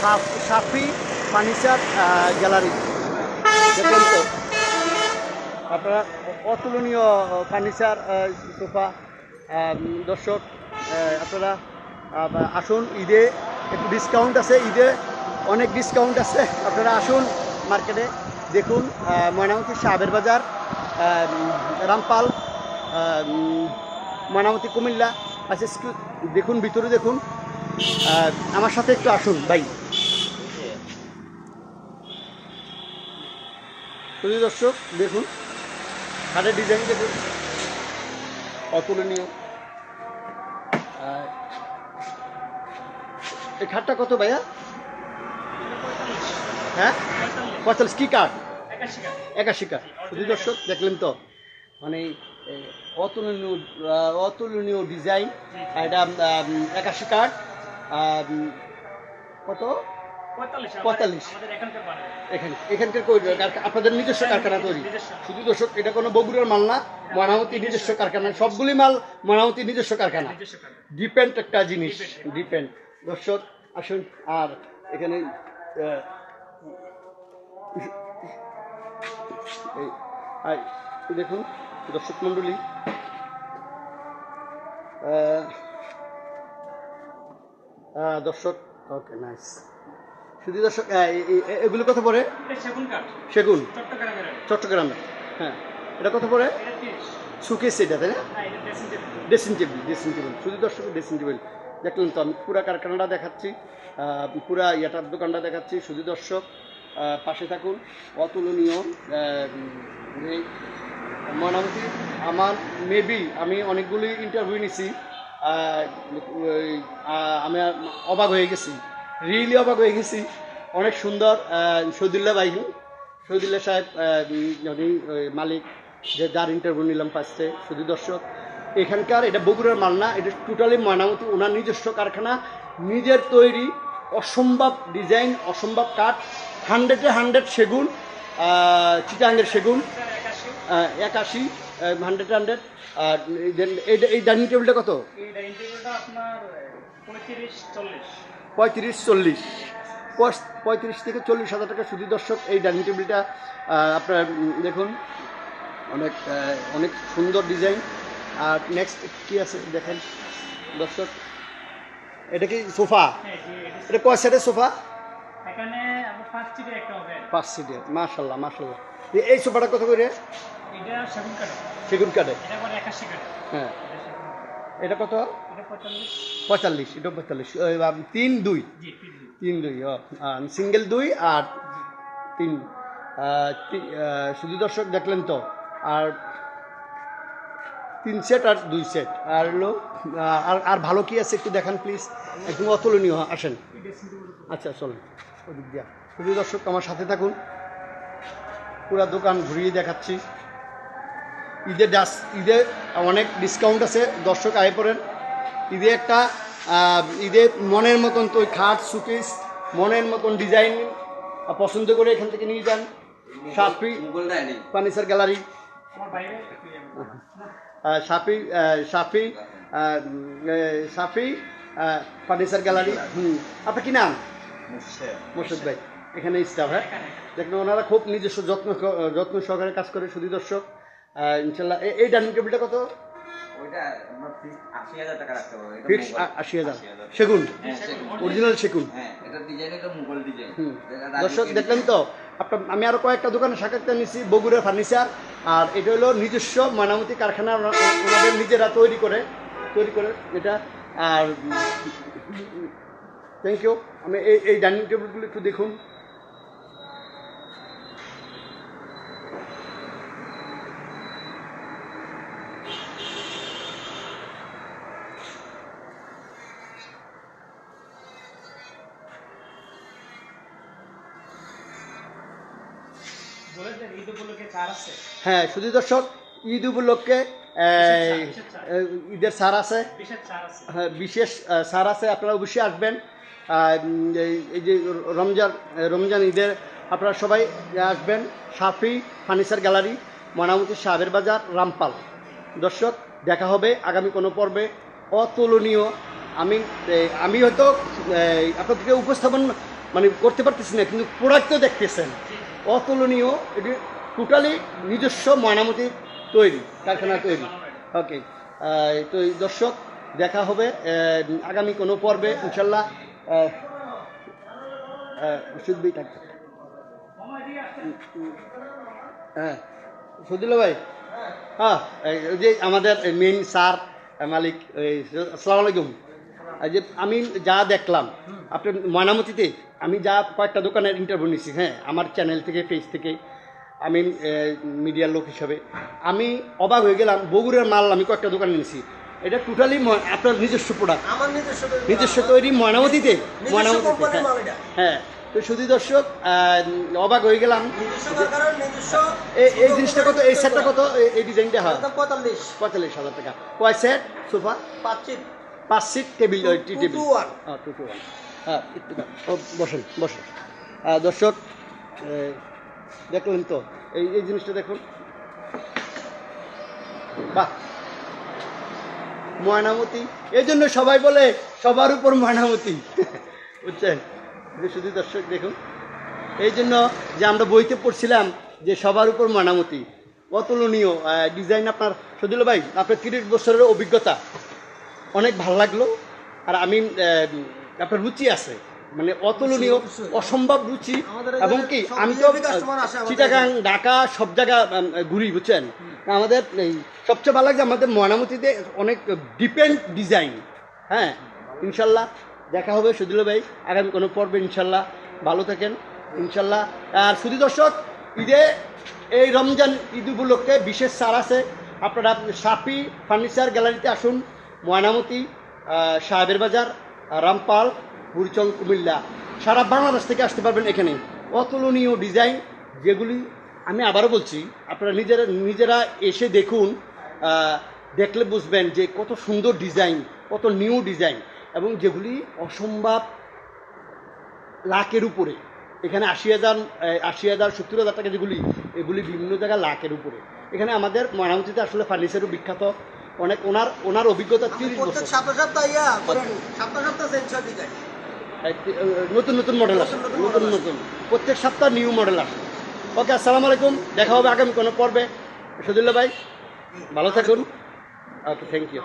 সাফ- furniture gallery. দেখুন তো, আপনারা অতুলনীয় ফার্নিচার সোফা দর্শক আপনারা আসুন ঈদে, একটু ডিসকাউন্ট আছে ঈদে, অনেক ডিসকাউন্ট আছে, আপনারা আসুন মার্কেটে দেখুন ময়নামতি সাহেবের বাজার রামপাল ময়নামতি কুমিল্লা আচ্ছা দেখুন, ভিতরে দেখুন আমার সাথে একটু আসুন, ভাই। দর্শক, দেখুন খাটের ডিজাইন দেখুন। অতুলনীয়। এই খাটটা কত ভাইয়া? হ্যাঁ? পঁয়তাল্লিশ, কি কাঠ? একাশি কাঠ। শুধু দর্শক, দেখলেন তো মানে অতুলনীয় অতুলনীয় ডিজাইন এটা একাশি কাঠ। কত? পঁয়তাল্লিশ। এখানে এখানকার আপনাদের নিজস্ব কারখানা তৈরি। শুধু দর্শক এটা কোনো বগুড়ার মাল না ময়নামতি নিজস্ব কারখানা। সবগুলি মাল ময়নামতি নিজস্ব কারখানা। ডিপেন্ড একটা জিনিস ডিপেন্ড দর্শক আসুন আর এখানে দেখুন দর্শক মণ্ডলী দর্শক ওকে নাইস শুধু দর্শক এগুলো কত পড়ে? সেগুন চট্টগ্রামে হ্যাঁ। এটা কত পড়ে? সুকেস এটা তাই না? ড্রেসিং টেবিল ড্রেসিং টেবিল শুধু দর্শক ড্রেসিং টেবিল দেখলেন তো আমি পুরা কারখানাটা দেখাচ্ছি পুরা ইয়াটার দোকানটা দেখাচ্ছি। শুধু দর্শক পাশে থাকুন। অতুলনীয় মোটামুটি আমার মেবি আমি অনেকগুলি ইন্টারভিউ নিছি। আমি অবাক হয়ে গেছি। রিয়েলি অবাক হয়ে গেছি। অনেক সুন্দর শহীদুল্লাহ বাহিনী শহীদুল্লাহ সাহেব উনি মালিক, যে যার ইন্টারভিউ নিলাম ফার্স্টে শুধু দর্শক। এখানকার এটা বগুড়ার মাল না, এটা টোটালি ময়নামতি। ওনার নিজস্ব কারখানা, নিজের তৈরি অসম্ভব ডিজাইন অসম্ভব কাঠ হান্ড্রেডে হান্ড্রেড সেগুন চিটাঙ্গের সেগুন একাশি। হান্ড্রেড হান্ড্রেড আর এই ডাইনিং টেবিলটা কত? পঁয়ত্রিশ চল্লিশ। পঁয়ত্রিশ থেকে চল্লিশ হাজার টাকা শুধু দর্শক এই ডাইনিং টেবিলটা আপনার দেখুন অনেক অনেক সুন্দর ডিজাইন আর নেক্সট কি আছে দেখেন দর্শক? এটা কি সোফা? এটা কয় সেটের সোফা? এখানে পাঁচ সিটের মাশাল্লাহ মাশাল্লাহ এই সোফাটা কত করে এটা সেগুন কাঠে সেগুন কাঠে এটা পরে একাশি কাঠে হ্যাঁ। এটা কত? পঁয়তাল্লিশ। এটা পঁয়তাল্লিশ। তিন দুই। তিন দুই। সিঙ্গেল দুই আর তিন। শুধু দর্শক দেখলেন তো। আর তিন সেট আর দুই সেট। আর হলো আর আর ভালো কি আছে একটু দেখান প্লিজ একদম অতুলনীয় আসেন। আচ্ছা চলেন। ওদিক দিয়া। শুধু দর্শক আমার সাথে থাকুন। পুরা দোকান ঘুরিয়ে দেখাচ্ছি। ঈদে ডাস ঈদে অনেক ডিসকাউন্ট আছে দর্শক আয় পড়েন ঈদে একটা ঈদে মনের মতন তো খাট সুকেস মনের মতন ডিজাইন পছন্দ করে এখান থেকে নিয়ে যান। সাপি ফার্নিচার গ্যালারি এ, সাফি আহ, ফার্নিচার গ্যালারি হুম। আপনার কি নাম? মোর্শেদ। ভাই। এখানে স্টাফ হ্যাঁ? দেখুন ওনারা খুব নিজস্ব যত্ন যত্ন সহকারে কাজ করে শুধু দর্শক। ইনশাল্লাহ। এই ডাইনিং টেবিলটা কত? সেগুন? হ্যাঁ, সেগুন। অরিজিনাল সেগুন? হ্যাঁ দর্শক দেখলেন তো? আপনার আমি আরও কয়েকটা দোকানে সাক্ষাৎ নিয়েছি বগুড়ার ফার্নিচার আর এটা হলো নিজস্ব ময়নামতি কারখানা ওনাদের নিজেরা তৈরি করে। তৈরি করে এটা। আর থ্যাংক ইউ আমি এই এই ডাইনিং টেবিলগুলো একটু দেখুন বলে দেন ঈদ উপলক্ষে কার আছে হ্যাঁ শুধু দর্শক ঈদ উপলক্ষে ঈদের সার আছে। বিশেষ চার আছে। হ্যাঁ, বিশেষ সার আছে আপনারা অবশ্যই আসবেন। এই- যে রমজান রমজান ঈদের আপনারা সবাই আসবেন সাফি ফার্নিচার গ্যালারি ময়নামতি সাহেবের বাজার রামপাল। দর্শক দেখা হবে আগামী কোনো পর্বে অতুলনীয়। আমি আমি হয়তো আপনাদেরকে উপস্থাপন মানে করতে পারতেছি না কিন্তু প্রোডাক্ট তো দেখতেছেন। অতুলনীয়, এটি টোটালি নিজস্ব ময়নামতি তৈরি, কারখানা তৈরি। ওকে তো দর্শক, দেখা হবে আগামী কোনো পর্বে, ইনশাল্লাহ বই থাকবে। হ্যাঁ সদিল ভাই। হ্যাঁ যে আমাদের মেইন স্যার মালিক আসসালামু আলাইকুম। যে আমি যা দেখলাম, আপনার ময়নামতিতে আমি যা কয়েকটা দোকানের ইন্টারভিউ নিছি হ্যাঁ আমার চ্যানেল থেকে পেজ থেকে আমি মিডিয়ার লোক হিসাবে। আমি অবাক হয়ে গেলাম বগুড়ার মাল আমি কয়েকটা দোকানে নিয়েছি এটা টোটালি আপনার নিজস্ব প্রোডাক্ট আমার নিজস্ব তৈরি নিজস্ব তৈরি ময়নামতিতে। ময়নামতিতে এটা। হ্যাঁ তো শুধু দর্শক অবাক হয়ে গেলাম। এই জিনিসটা কত? এই সেটটা কত? এই- ডিজাইনটা হয়। পঁয়তাল্লিশ। পঁয়তাল্লিশ হাজার টাকা। কয় সেট সোফা? পাঁচ সিট টেবিল ওই টি টেবিল. হ্যাঁ টু টু ওয়ান। হ্যাঁ একটু। বসেন বসেন। দর্শক দেখলেন তো, এই এই জিনিসটা দেখুন। বাহ! ময়নামতি, এই জন্য সবাই বলে সবার উপর ময়নামতি, বুঝছেন? শুধু দর্শক দেখুন। এই জন্য যে আমরা বইতে পড়ছিলাম যে সবার উপর ময়নামতি, অতুলনীয় ডিজাইন আপনার সদিল ভাই, আপনার তিরিশ বছরের অভিজ্ঞতা, অনেক ভালো লাগল। আর আমি আপনার রুচি আছে। মানে অতুলনীয় অসম্ভব রুচি এবং কি আমি তো চিটাগাং ঢাকা সব জায়গা ঘুরি বুঝছেন? আমাদের এই সবচেয়ে ভালো লাগে আমাদের ময়নামতিতে অনেক ডিপেন্ড ডিজাইন। হ্যাঁ ইনশাল্লাহ দেখা হবে সুদিল ভাই আগামী কোনো পর্বে ইনশাল্লাহ। ভালো থাকেন ইনশাল্লাহ। আর শুধু দর্শক ঈদে এই রমজান ঈদ উপলক্ষে বিশেষ সার আছে। আপনারা সাপি ফার্নিচার গ্যালারিতে আসুন ময়নামতি সাহেবের বাজার। রামপাল বুড়িচং কুমিল্লা। সারা বাংলাদেশ থেকে আসতে পারবেন এখানে। অতুলনীয় ডিজাইন যেগুলি আমি আবারও বলছি, আপনারা নিজেরা নিজেরা এসে দেখুন দেখলে বুঝবেন যে কত সুন্দর ডিজাইন কত নিউ ডিজাইন এবং যেগুলি অসম্ভব লাখের উপরে। এখানে আশি হাজার আশি হাজার, সত্তর হাজার টাকা যেগুলি, এগুলি বিভিন্ন জায়গায় লাখের উপরে। এখানে আমাদের ময়নামতিতে আসলে ফার্নিচারও বিখ্যাত। অনেক ওনার ওনার অভিজ্ঞতা তিরিশ প্রত্যেক বছর। নতুন নতুন মডেল আসে। নতুন নতুন নতুন নতুন। প্রত্যেক সপ্তাহ নিউ মডেল আসে। ওকে আসসালামু আলাইকুম। দেখা হবে আগামী কোনো পর্বে। সদুল্লা ভাই ভালো থাকুন। Okay thank you